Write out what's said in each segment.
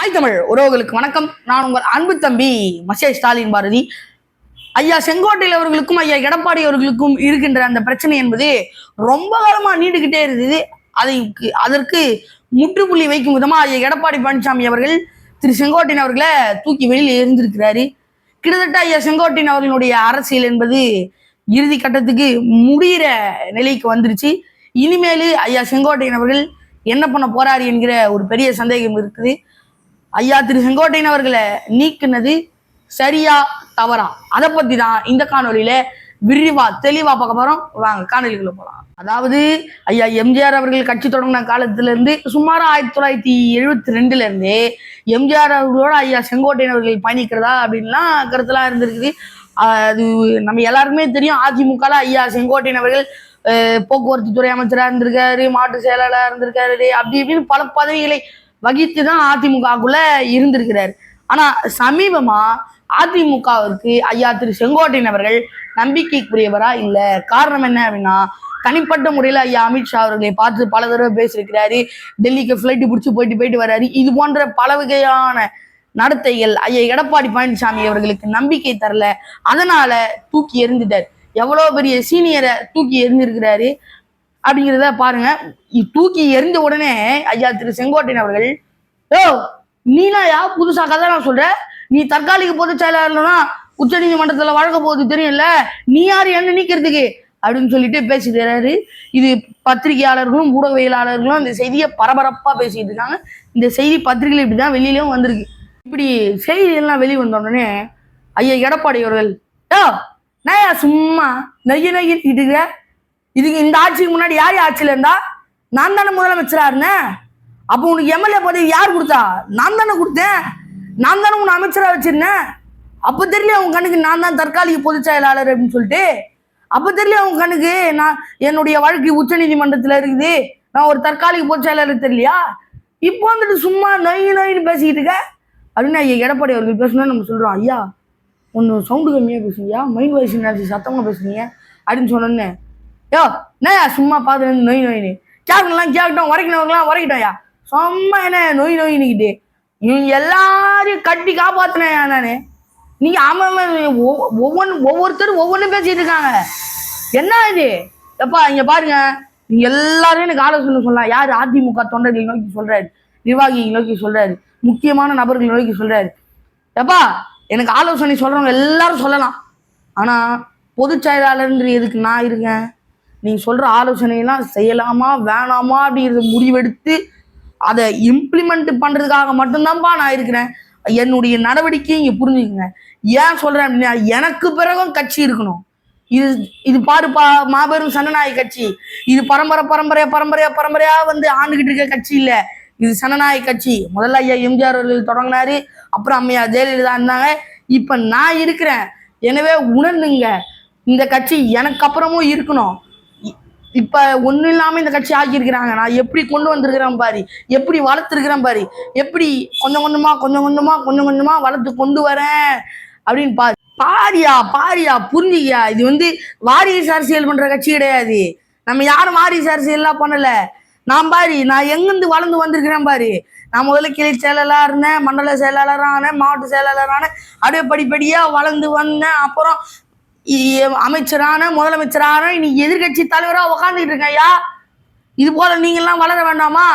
தாய் தமிழ் உறவுகளுக்கு வணக்கம். நான் உங்கள் அன்பு தம்பி மசே ஸ்டாலின் பாரதி. ஐயா செங்கோட்டையில் அவர்களுக்கும் ஐயா எடப்பாடி அவர்களுக்கும் இருக்கின்ற அந்த பிரச்சனை என்பது ரொம்ப காலமாக நீண்டுகிட்டே இருந்தது. அதைக்கு அதற்கு முற்றுப்புள்ளி வைக்கும் விதமாக ஐயா எடப்பாடி பழனிசாமி அவர்கள் திரு செங்கோட்டையன் அவர்களை தூக்கி வெளியில் எரிந்திருக்கிறாரு கிட்டத்தட்ட ஐயா செங்கோட்டையன் அவர்களுடைய அரசியல் என்பது இறுதி கட்டத்துக்கு முடிகிற நிலைக்கு வந்துருச்சு. இனிமேலு ஐயா செங்கோட்டையன் அவர்கள் என்ன பண்ண போறாரு என்கிற ஒரு பெரிய சந்தேகம் இருக்குது. ஐயா திரு செங்கோட்டையன் அவர்களை நீக்குனது சரியா தவறா? அதை பத்தி தான் இந்த காணொலியில விரிவா தெளிவா பார்க்க போறோம். வாங்க காணொலிக்குள்ள போலாம். அதாவது ஐயா எம்ஜிஆர் அவர்கள் கட்சி தொடங்கின காலத்துல இருந்து சுமார் ஆயிரத்தி தொள்ளாயிரத்தி எழுபத்தி ரெண்டுல இருந்து எம்ஜிஆர் அவர்களோட ஐயா செங்கோட்டையன் அவர்கள் பயணிக்கிறதா அப்படின்லாம் கருத்துலாம் இருந்திருக்குது. அது நம்ம எல்லாருக்குமே தெரியும். அதிமுகல ஐயா செங்கோட்டையன் அவர்கள் போக்குவரத்து துறை அமைச்சராக இருந்திருக்காரு மாட்டு செயலாளராக இருந்திருக்காரு அப்படி இப்படின்னு பல பதவிகளை வகித்து தான் அதிமுகக்குள்ள இருந்திருக்கிறார். ஆனா சமீபமா அதிமுகவிற்கு ஐயா திரு செங்கோட்டையன் அவர்கள் நம்பிக்கைக்குரியவரா இல்ல? காரணம் என்ன அப்படின்னா தனிப்பட்ட முறையில ஐயா அமித்ஷா அவர்களை பார்த்து பல தடவை பேசியிருக்கிறாரு. டெல்லிக்கு ஃப்ளைட்டு பிடிச்சி போயிட்டு போயிட்டு வர்றாரு. இது போன்ற பல வகையான நடத்தைகள் ஐயா எடப்பாடி பழனிசாமி அவர்களுக்கு நம்பிக்கை தரல. அதனால தூக்கி எறிந்துட்டார். எவ்வளவு பெரிய சீனியரை தூக்கி எறிஞ்சிருக்கிறாரு அப்படிங்கிறத பாருங்க. தூக்கி எரிஞ்ச உடனே ஐயா திரு செங்கோட்டையன் அவர்கள் ஓ நீனா யா புதுசா கதை நான் சொல்றேன். நீ தற்காலிக பொதுச் செயலாளர்னா உச்ச நீதிமன்றத்துல வழங்க போகுது தெரியும்ல. நீ யாரு? என்ன நீக்கிறதுக்கு? அப்படின்னு சொல்லிட்டு பேசிட்டு இது பத்திரிகையாளர்களும் ஊடகவியலாளர்களும் இந்த செய்தியை பரபரப்பா பேசிட்டு இருக்காங்க. இந்த செய்தி பத்திரிகையில் இப்படிதான் வெளியிலயும் வந்திருக்கு. இப்படி செய்தி எல்லாம் வெளியே வந்த உடனே ஐயா எடப்பாடி அவர்கள் யோ நான் சும்மா நெய்ய நெய்யிட்டு இருக்கிற இதுக்கு இந்த ஆட்சிக்கு முன்னாடி யார் ஆட்சியில் இருந்தா? நான் தானே முதலமைச்சரா இருந்தேன். அப்போ உனக்கு எம்எல்ஏ பதவி யார் கொடுத்தா? நான் தானே கொடுத்தேன். நான் தானே உன்னை அமைச்சராக வச்சிருந்தேன். அப்போ தெரியல உன் கண்ணுக்கு நான் தான் தற்காலிக பொதுச் செயலாளர் அப்படின்னு சொல்லிட்டு? அப்போ தெரியல உன் கண்ணுக்கு? நான் என்னுடைய வழக்கு உச்ச நீதிமன்றத்தில் இருக்குது. நான் ஒரு தற்காலிக பொதுச் செயலாளர் தெரியலையா? இப்போ வந்துட்டு சும்மா நொய் நொயின்னு பேசிக்கிட்டு இருக்க? அப்படின்னு ஐயா எடப்பாடி அவர்கள் பேசணும்னு நம்ம சொல்கிறோம் ஐயா ஒன்று சவுண்டு கம்மியாக பேசுங்கய்யா. மைண்ட் வாய்ஸ் என்னாச்சு? சத்தமாக பேசுனீங்க அப்படின்னு சொன்னோன்னே யோ என்னய்யா சும்மா பார்த்து நொய் நொயின்னு கேட்கலாம் கேட்கட்டும் உரைக்கணவங்களாம் உரைக்கிட்டோம்யா. சும்மா என்ன நொய் நொயின்னுக்கிட்டு இவங்க எல்லாரையும் கட்டி காப்பாத்தினேயா நானு. நீங்க அவன் ஒவ்வொன்று ஒவ்வொருத்தரும் ஒவ்வொன்றும் பேசிட்டு இருக்காங்க. என்ன இது? எப்பா இங்க பாருங்க. நீங்க எல்லாரும் எனக்கு ஆலோசனை சொல்லலாம். யார் அதிமுக தொண்டர்களை நோக்கி சொல்றாரு? நிர்வாகிகளை நோக்கி சொல்றாரு. முக்கியமான நபர்களை நோக்கி சொல்றாரு. எப்பா எனக்கு ஆலோசனை சொல்றவங்க எல்லாரும் சொல்லலாம். ஆனா பொதுச் செயலாளர்ன்ற எதுக்கு நான் இருக்கேன்? நீங்க சொல்ற ஆலோசனையெல்லாம் செய்யலாமா வேணாமா அப்படிங்கிறத முடிவெடுத்து அதை இம்ப்ளிமெண்ட் பண்றதுக்காக மட்டும்தான்ப்பா நான் இருக்கிறேன். என்னுடைய நடவடிக்கையை இங்க புரிஞ்சுக்கங்க. ஏன் சொல்றேன் அப்படின்னா எனக்கு பிறகும் கட்சி இருக்கணும். இது இது பாருப்பா மாபெரும் சனநாயக கட்சி. இது பரம்பரை பரம்பரையா பரம்பரையா பரம்பரையா வந்து ஆண்டுகிட்டு இருக்க கட்சி இல்ல. இது சனநாயக கட்சி. முதல்ல ஐயா எம்ஜிஆர் அவர்கள் தொடங்கினாரு அப்புறம் அம்மையா ஜெயலலிதா இருந்தாங்க. இப்ப நான் இருக்கிறேன். எனவே உணர்ந்துங்க. இந்த கட்சி எனக்கு அப்புறமும் இருக்கணும். இப்ப ஒண்ணு இல்லாம இந்த கட்சி ஆக்கியிருக்கிறாங்க. நான் எப்படி கொண்டு வந்திருக்கிறேன் பாரு. எப்படி வளர்த்துருக்கிறேன் பாரு. எப்படி கொஞ்சம் கொஞ்சமா கொஞ்சம் கொஞ்சமா கொஞ்சம் கொஞ்சமா வளர்த்து கொண்டு வரேன். அப்படின்னு பாரு. பாரியா பாரியா புரிஞ்சுக்கியா? இது வந்து வாரிசு அரசியல் பண்ற கட்சி கிடையாது. நம்ம யாரும் வாரிசு அரசியல்லாம் பண்ணல. நான் பாரு நான் எங்கிருந்து வளர்ந்து வந்திருக்கிறேன் பாரு. நான் முதல்ல கிளை செயலாளராக இருந்தேன் மண்டல செயலாளராக ஆனேன் மாவட்ட செயலாளரான அப்படியே படிப்படியா வளர்ந்து வந்தேன். அப்புறம் அமைச்சரான முதலமைச்சரான இனி எதிர்கட்சி தலைவரா உக்காந்துட்டு இருக்கேன் ஐயா இது போல நீங்கெல்லாம் வளர வேண்டாமா?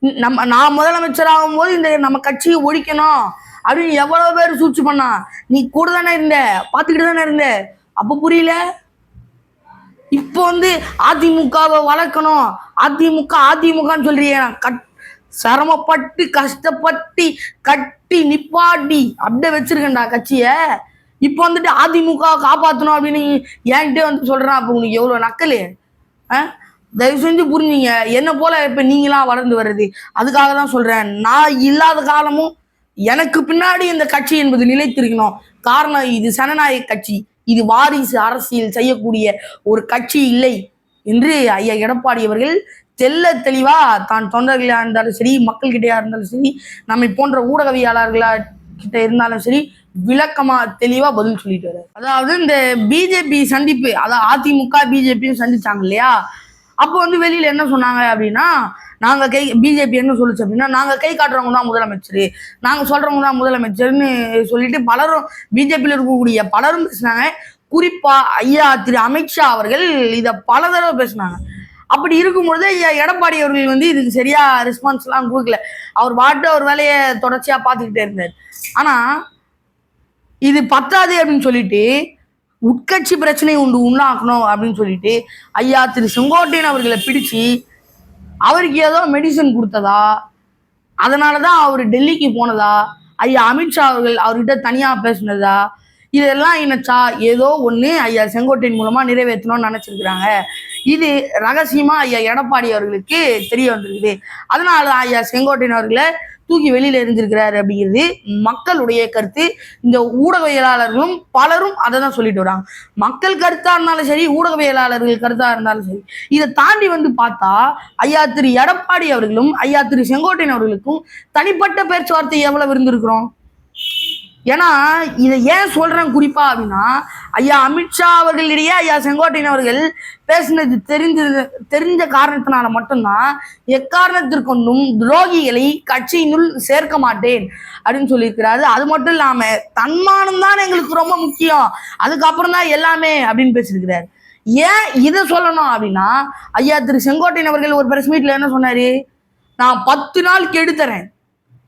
நம்ம நான் முதலமைச்சராகும் போது இந்த நம்ம கட்சியை ஒழிக்கணும். அப்படின்னு எவ்வளவு பேர் சூழ்ச்சி பண்ணா. நீ கூட தானே இருந்த பார்த்துக்கிட்டு தானே இருந்த. அப்ப புரியல? இப்போ வந்து அதிமுகவை வளர்க்கணும். அதிமுக அதிமுகன்னு சொல்றீங்க நான். கட் சிரமப்பட்டு கஷ்டப்பட்டு கட்டி நிப்பாட்டி அப்படியே வச்சிருக்கேன்டா கட்சியை. இப்போ வந்துட்டு அதிமுக காப்பாற்றணும் அப்படின்னு என்கிட்டே வந்து சொல்கிறேன் அப்போ உனக்கு எவ்வளோ நக்கலு? ஆ? தயவு செஞ்சு புரிஞ்சுங்க. என்ன போல இப்போ நீங்களாம் வளர்ந்து வர்றது? அதுக்காக தான் சொல்கிறேன் நான் இல்லாத காலமும் எனக்கு பின்னாடி இந்த கட்சி என்பது நிலைத்திருக்கணும். காரணம் இது ஜனநாயக கட்சி. இது வாரிசு அரசியல் செய்யக்கூடிய ஒரு கட்சி இல்லை என்று ஐயா எடப்பாடி அவர்கள் தெல்ல தெளிவா தான் தொண்டர்களாக இருந்தாலும் சரி மக்கள்கிட்டயா இருந்தாலும் சரி நம்மை போன்ற ஊடகவியலாளர்களா கிட்ட இருந்தாலும் சரி விளக்கமா தெளிவா பதில் சொல்லிட்டு வர்றாரு. அதாவது இந்த பிஜேபி சந்திப்பு அதாவது அதிமுக பிஜேபியும் சந்திச்சாங்க இல்லையா? அப்போ வந்து வெளியில என்ன சொன்னாங்க அப்படின்னா நாங்க கை பிஜேபி என்ன சொல்லுச்சு அப்படின்னா நாங்க கை காட்டுறவங்க தான் முதலமைச்சர். நாங்க சொல்றவங்க தான் முதலமைச்சர்னு சொல்லிட்டு பலரும் பிஜேபியில் இருக்கக்கூடிய பலரும் பேசினாங்க. குறிப்பா ஐயா திரு அமித்ஷா அவர்கள் இதை பல தடவை பேசினாங்க. அப்படி இருக்கும்பொழுது ஐயா எடப்பாடி அவர்கள் வந்து இதுக்கு சரியா ரெஸ்பான்ஸ் எல்லாம் கொடுக்கல. அவர் பாட்டு அவர் வேலையை தொடர்ச்சியா பார்த்துக்கிட்டே இருந்தார். ஆனா இது பத்தாது அப்படின்னு சொல்லிட்டு உட்கட்சி பிரச்சனை உண்டு உண்டாக்கணும் அப்படின்னு சொல்லிட்டு ஐயா திரு செங்கோட்டையன் அவர்களை பிடிச்சு அவருக்கு ஏதோ மெடிசன் கொடுத்ததா? அதனால தான் அவர் டெல்லிக்கு போனதா? ஐயா அமித்ஷா அவர்கள் அவர்கிட்ட தனியாக பேசுனதா? இதெல்லாம் என்னச்சா ஏதோ ஒன்று ஐயா செங்கோட்டையின் மூலமாக நிறைவேற்றணும்னு நினச்சிருக்கிறாங்க. இது ரகசியமாக ஐயா எடப்பாடி அவர்களுக்கு தெரிய வந்திருக்குது. அதனால ஐயா செங்கோட்டையன் அவர்களை தூக்கி வெளியில எரிஞ்சிருக்கிறாரு அப்படிங்கிறது மக்களுடைய கருத்து. இந்த ஊடகவியலாளர்களும் பலரும் அதை தான் சொல்லிட்டு வராங்க. மக்கள் கருத்தா இருந்தாலும் சரி ஊடகவியலாளர்கள் கருத்தா இருந்தாலும் சரி இதை தாண்டி வந்து பார்த்தா ஐயா திரு எடப்பாடி அவர்களும் ஐயா திரு செங்கோட்டையன் அவர்களுக்கும் தனிப்பட்ட பேச்சுவார்த்தை எவ்வளவு இருந்திருக்கிறோம்? ஏன்னா இதை ஏன் சொல்றேன் குறிப்பா அப்படின்னா ஐயா அமித்ஷா அவர்களிடையே ஐயா செங்கோட்டையன் அவர்கள் பேசினது தெரிஞ்சது தெரிஞ்ச காரணத்தினால மட்டும்தான் எக்காரணத்திற்கொண்டும் துரோகிகளை கட்சியினுள் சேர்க்க மாட்டேன் அப்படின்னு சொல்லியிருக்கிறாரு. அது மட்டும் இல்லாம தன்மானம் தான் எங்களுக்கு ரொம்ப முக்கியம். அதுக்கப்புறம் தான் எல்லாமே அப்படின்னு பேசியிருக்கிறார். ஏன் இதை சொல்லணும் அப்படின்னா ஐயா திரு செங்கோட்டையன் அவர்கள் ஒரு பிரஸ் மீட்ல என்ன சொன்னாரு? நான் பத்து நாள் கெடுத்துறேன்.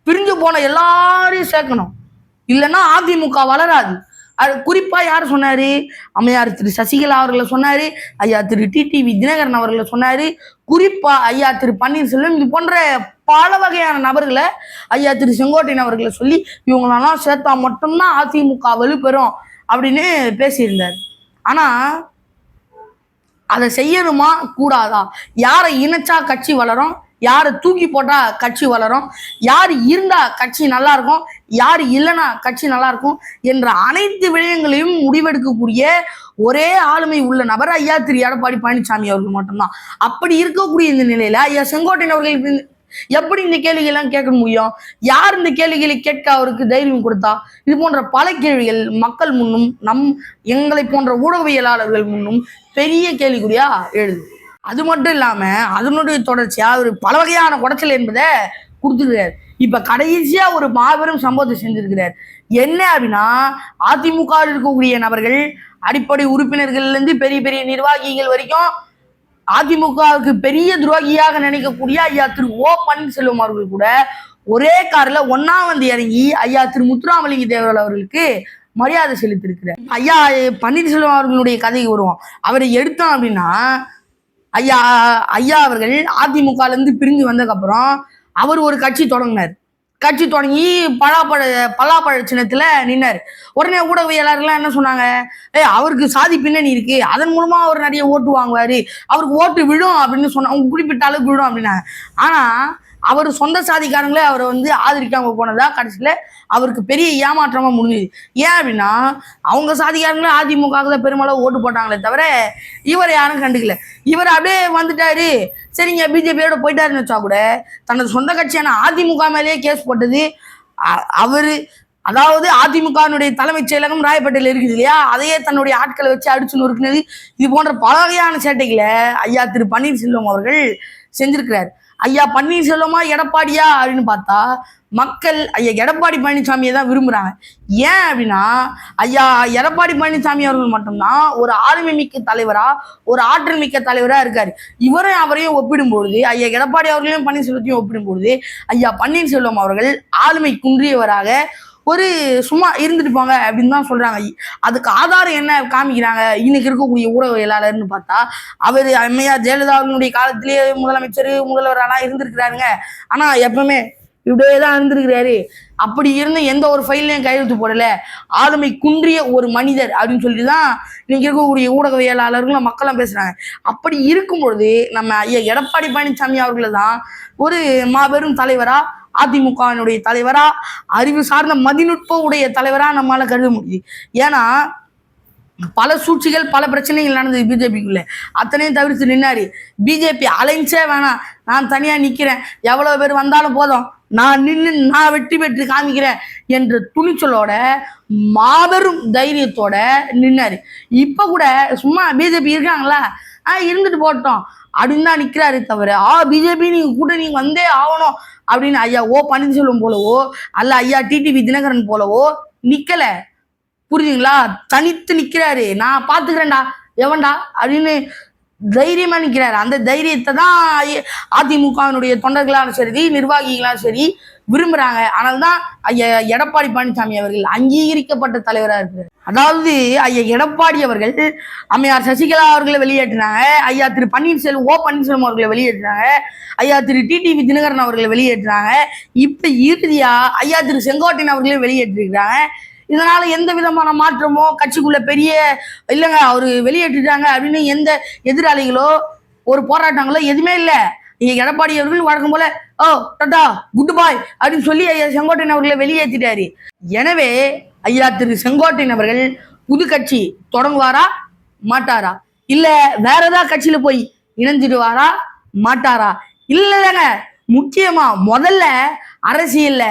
பிரிஞ்சு போன எல்லாரையும் சேர்க்கணும். இல்லைன்னா அதிமுக வளராது. அது குறிப்பா யார் சொன்னாரு? அம்மையார் திரு சசிகலா அவர்களை சொன்னாரு ஐயா திரு டிடிவி தினகரன் அவர்களை சொன்னாரு குறிப்பா ஐயா திரு பன்னீர்செல்வம் இது போன்ற பல வகையான நபர்களை ஐயா திரு செங்கோட்டையன் அவர்களை சொல்லி இவங்களெல்லாம் சேர்த்தா மட்டும்தான் அதிமுக வலுப்பெறும் அப்படின்னு பேசியிருந்தார். ஆனா அதை செய்யணுமா? கூடாதா? யாரை இணைச்சா கட்சி வளரும்? யாரை தூக்கி போட்டா கட்சி வளரும்? யார் இருந்தா கட்சி நல்லா இருக்கும் யார் இல்லைன்னா கட்சி நல்லா இருக்கும் என்ற அனைத்து விடயங்களையும் முடிவெடுக்கக்கூடிய ஒரே ஆளுமை உள்ள நபர் ஐயா திரு எடப்பாடி பழனிசாமி அவர்கள் மட்டும்தான். அப்படி இருக்கக்கூடிய இந்த நிலையில ஐயா செங்கோட்டையன் அவர்களுக்கு எப்படி இந்த கேள்விகள்லாம் கேட்க முடியும்? யார் இந்த கேள்விகளை கேட்க அவருக்கு தைரியம் கொடுத்தா? இது போன்ற பல கேள்விகள் மக்கள் முன்னும் நம் எங்களை போன்ற ஊடகவியலாளர்கள் முன்னும் பெரிய கேள்விக்குறியா எழுது. அது மட்டும் இல்லாமல் அதனுடைய தொடர்ச்சியாக ஒரு பல வகையான குடைச்சல் என்பதை கொடுத்துருக்காரு இப்போ கடைசியாக ஒரு மாபெரும் சம்பவத்தை செஞ்சிருக்கிறார். என்ன அப்படின்னா அதிமுகவில் இருக்கக்கூடிய நபர்கள் அடிப்படை உறுப்பினர்கள்லேருந்து பெரிய பெரிய நிர்வாகிகள் வரைக்கும் அதிமுகவுக்கு பெரிய துரோகியாக நினைக்கக்கூடிய ஐயா திரு ஓ பன்னீர்செல்வம் அவர்கள் கூட ஒரே காரில் ஒன்னாம் வந்து இறங்கி ஐயா திரு முத்துராமலிங்க தேவர் அவர்களுக்கு மரியாதை செலுத்திருக்கிறார் ஐயா பன்னீர்செல்வம் அவர்களுடைய கதைக்கு வருவோம். அவரை எடுத்தோம் அப்படின்னா ஐயா ஐயா அவர்கள் அதிமுகலேருந்து பிரிஞ்சு வந்ததுக்கப்புறம் அவர் ஒரு கட்சி தொடங்கினார். கட்சி தொடங்கி பலாப்பழ பலாப்பழ சின்னத்தில் நின்னார். உடனே ஊடகவியலாளர்லாம் என்ன சொன்னாங்க? ஏய் அவருக்கு சாதி பின்னணி இருக்கு. அதன் மூலமா அவர் நிறைய ஓட்டு வாங்குவார். அவருக்கு ஓட்டு விழும் அப்படின்னு சொன்னாங்க குறிப்பிட்ட அளவுக்கு விழும் அப்படின்னாங்க. ஆனால் அவர் சொந்த சாதிக்காரங்களே அவரை வந்து ஆதரிக்காம போனதா கடைசியில் அவருக்கு பெரிய ஏமாற்றமா முடிஞ்சுது. ஏன் அப்படின்னா அவங்க சாதிக்காரங்களே அதிமுக தான் பெருமளவு ஓட்டு போட்டாங்களே தவிர இவரை யாரும் கண்டுக்கல. இவர் அப்படியே வந்துட்டாரு. சரிங்க பிஜேபியோட போயிட்டாருன்னு வச்சா கூட தனது சொந்த கட்சியான அதிமுக மேலேயே கேஸ் போட்டது அவர் அவரு. அதாவது அதிமுகவினுடைய தலைமைச் செயலகம் ராயப்பேட்டையில் இருக்குது இல்லையா? அதையே தன்னுடைய ஆட்களை வச்சு அடிச்சு நொறுக்குனது. இது போன்ற பல வகையான சேட்டைகளை ஐயா திரு பன்னீர்செல்வம் அவர்கள் செஞ்சிருக்கிறார். ஐயா பன்னீர்செல்வமா எடப்பாடியா அப்படின்னு பார்த்தா மக்கள் ஐயா எடப்பாடி பழனிசாமியை தான் விரும்புகிறாங்க ஏன் அப்படின்னா ஐயா எடப்பாடி பழனிசாமி அவர்கள் மட்டும்தான் ஒரு ஆளுமை மிக்க தலைவராக ஒரு ஆற்றல் மிக்க தலைவராக இருக்கார். இவரும் அவரையும் ஒப்பிடும்பொழுது ஐயா எடப்பாடி அவர்களையும் பன்னீர்செல்வத்தையும் ஒப்பிடும்பொழுது ஐயா பன்னீர்செல்வம் அவர்கள் ஆளுமை குன்றியவராக ஒரு சும்மா இருந்துட்டு போங்க அப்படின்னு தான் சொல்றாங்க. அதுக்கு ஆதாரம் என்ன காமிக்கிறாங்க? இன்னைக்கு இருக்கக்கூடிய ஊடகவியலாளர்னு பார்த்தா அவர் அம்மையார் ஜெயலலிதா அவர்களுடைய காலத்திலேயே முதலமைச்சர் முதல்வரெல்லாம் இருந்திருக்கிறாருங்க. ஆனா எப்பவுமே இப்படியே தான் இருந்திருக்கிறாரு. அப்படி இருந்து எந்த ஒரு ஃபைல்லையும் கையெழுத்து போடல. ஆளுமை குன்றிய ஒரு மனிதர் அப்படின்னு சொல்லிட்டு தான் இன்னைக்கு இருக்கக்கூடிய ஊடகவியலாளர்களும் மக்களும் பேசுறாங்க. அப்படி இருக்கும் பொழுது நம்ம ஐயா எடப்பாடி பழனிசாமி அவர்களை தான் ஒரு மாபெரும் தலைவரா அதிமுகவினுடைய தலைவரா அறிவு சார்ந்த மதிநுட்ப உடைய தலைவரா நம்மளால கருத முடியுது. ஏன்னா பல சூழ்ச்சிகள் பல பிரச்சனைகள் நடந்தது பிஜேபிக்குள்ள. அத்தனையும் தவிர்த்து நின்னாரு. பிஜேபி அலைன்ஸே வேணாம். நான் தனியா நிக்கிறேன். எவ்வளவு பேர் வந்தாலும் போதும். நான் நின்று நான் வெற்றி பெற்று காமிக்கிறேன் என்ற துணிச்சலோட மாபெரும் தைரியத்தோட நின்னாரு. இப்ப கூட சும்மா பிஜேபி இருக்காங்களா? ஆ இருந்துட்டு போட்டோம். அப்படின்னு தான் நிக்கிறாரு தவிர ஆ பிஜேபி நீங்க நீங்கள் வந்தே ஆகணும். அப்படின்னு ஐயா ஓ பன்னீர்செல்வம் போலவோ அல்ல ஐயா டிடிவி தினகரன் போலவோ நிக்கல. புரியுதுங்களா தனித்து நிக்கிறாரு. நான் பாத்துக்கிறேன்டா எவன்டா? அப்படின்னு தைரியமா நிற்கிறார் அந்த தைரியத்தை தான் அதிமுகவினுடைய தொண்டர்களாலும் சரி நிர்வாகிகளாலும் சரி விரும்புறாங்க. ஆனால் தான் ஐயா எடப்பாடி பழனிசாமி அவர்கள் அங்கீகரிக்கப்பட்ட தலைவராக இருக்கிறார். அதாவது ஐயா எடப்பாடி அவர்கள் அம்மையார் சசிகலா அவர்களை வெளியேற்றினாங்க. ஐயா திரு பன்னீர்செல்வம் ஓ பன்னீர்செல்வம் அவர்களை வெளியேற்றினாங்க. ஐயா திரு டிடிவி தினகரன் அவர்களை வெளியேற்றினாங்க. இப்ப இறுதியா ஐயா திரு செங்கோட்டையன் அவர்களையும் வெளியேற்றிருக்கிறாங்க. இதனால எந்த விதமான மாற்றமோ கட்சிக்குள்ள பெரிய இல்லைங்க அவரு வெளியேற்றிட்டாங்க அப்படின்னு எந்த எதிராளிகளோ ஒரு போராட்டங்களோ எதுவுமே இல்லை. நீங்க எடப்பாடி அவர்கள் வழக்கம் போல ஓ டட்டா குட் பாய் அப்படின்னு சொல்லி ஐயா செங்கோட்டையன் அவர்களை வெளியேற்றிட்டாரு. எனவே ஐயா திரு செங்கோட்டையன் அவர்கள் புது கட்சி தொடங்குவாரா மாட்டாரா? இல்ல வேற ஏதாவது கட்சியில போய் இணைஞ்சிடுவாரா மாட்டாரா? இல்லைங்க முக்கியமா முதல்ல அரசியல்ல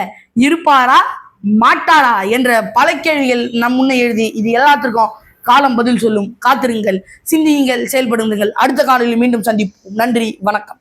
இருப்பாரா மாட்டாரா என்ற பல கேள்விகள் நம் முன்னே எழுதி இது எல்லாத்திற்கும் காலம் பதில் சொல்லும். காத்திருங்கள் சிந்தியுங்கள் செயல்படுங்கள். அடுத்த காலையில் மீண்டும் சந்திப்போம். நன்றி வணக்கம்.